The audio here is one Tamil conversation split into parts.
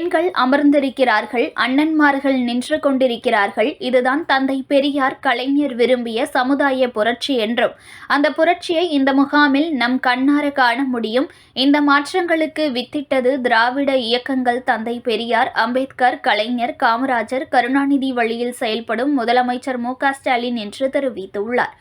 பெண்கள் அமர்ந்திருக்கிறார்கள் அண்ணன்மார்கள் நின்று கொண்டிருக்கிறார்கள். இதுதான் தந்தை பெரியார் கலைஞர் விரும்பிய சமுதாய புரட்சி என்றும். அந்த புரட்சியை இந்த முகாமில் நம் கண்ணார காண முடியும். இந்த மாற்றங்களுக்கு வித்திட்டது திராவிட இயக்கங்கள் தந்தை பெரியார் அம்பேத்கர் கலைஞர் காமராஜர் கருணாநிதி வழியில் செயல்படும் முதலமைச்சர் மு ஸ்டாலின் என்று தெரிவித்துள்ளார்.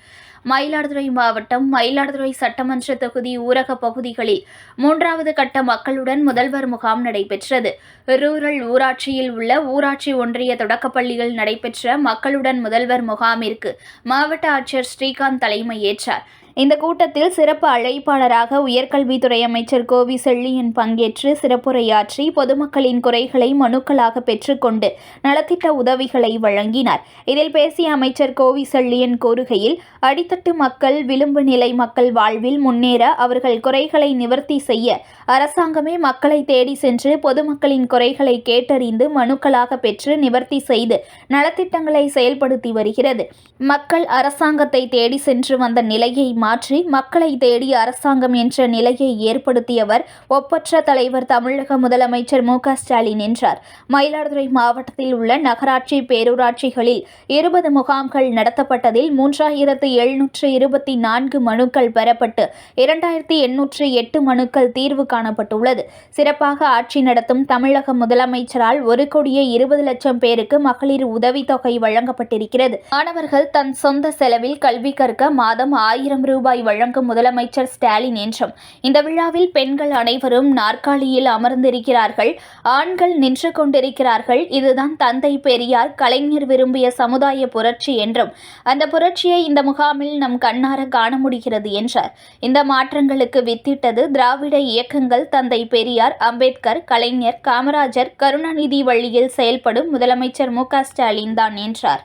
மயிலாடுதுறை மாவட்டம் மயிலாடுதுறை சட்டமன்ற தொகுதி ஊரக பகுதிகளில் மூன்றாவது கட்ட மக்களுடன் முதல்வர் முகாம் நடைபெற்றது. ரூரல் ஊராட்சியில் உள்ள ஊராட்சி ஒன்றிய தொடக்கப்பள்ளியில் நடைபெற்ற மக்களுடன் முதல்வர் முகாமிற்கு மாவட்ட ஆட்சியர் ஸ்ரீகாந்த் தலைமையேற்றார். இந்த கூட்டத்தில் சிறப்பு அழைப்பாளராக உயர்கல்வித்துறை அமைச்சர் கோவி செள்ளியன் பங்கேற்று சிறப்புரையாற்றி பொதுமக்களின் குறைகளை மனுக்களாக பெற்றுக்கொண்டு நலத்திட்ட உதவிகளை வழங்கினார். இதில் பேசிய அமைச்சர் கோவி செள்ளியன் கூறுகையில் அடித்தட்டு மக்கள் விளிம்பு நிலை மக்கள் வாழ்வில் முன்னேற அவர்கள் குறைகளை நிவர்த்தி செய்ய அரசாங்கமே மக்களை தேடி சென்று பொதுமக்களின் குறைகளை கேட்டறிந்து மனுக்களாக பெற்று நிவர்த்தி செய்து நலத்திட்டங்களை செயல்படுத்தி வருகிறது. மக்கள் அரசாங்கத்தை தேடி சென்று வந்த நிலையை மாற்றி மக்களை தேடி அரசாங்கம் என்ற நிலையை ஏற்படுத்தியவர் ஒப்பற்ற தலைவர் தமிழக முதலமைச்சர் மு ஸ்டாலின் என்றார். மயிலாடுதுறை மாவட்டத்தில் உள்ள நகராட்சி பேரூராட்சிகளில் இருபது முகாம்கள் நடத்தப்பட்டதில் மூன்றாயிரத்து எழுநூற்று இருபத்தி நான்கு மனுக்கள் பெறப்பட்டு இரண்டாயிரத்தி எண்ணூற்று எட்டு மனுக்கள் தீர்வு காணப்பட்டுள்ளது. சிறப்பாக ஆட்சி நடத்தும் தமிழக முதலமைச்சரால் ஒரு கோடியே இருபது லட்சம் பேருக்கு மகளிர் உதவித்தொகை வழங்கப்பட்டிருக்கிறது. மாணவர்கள் தன் சொந்த செலவில் கல்வி கற்க மாதம் ஆயிரம் ரூபாய் வழங்கும் முதலமைச்சர் ஸ்டாலின் என்றும். இந்த விழாவில் பெண்கள் அனைவரும் நாற்காலியில் அமர்ந்திருக்கிறார்கள். ஆண்கள் நின்று கொண்டிருக்கிறார்கள். இதுதான் தந்தை பெரியார் கலைஞர் விரும்பிய சமுதாய புரட்சி என்றும். அந்த புரட்சியை இந்த முகாமில் நம் கண்ணார காண முடிகிறது என்றார். இந்த மாற்றங்களுக்கு வித்திட்டது திராவிட இயக்கங்கள் தந்தை பெரியார் அம்பேத்கர் கலைஞர் காமராஜர் கருணாநிதி வழியில் செயல்படும் முதலமைச்சர் மு க ஸ்டாலின் தான் என்றார்.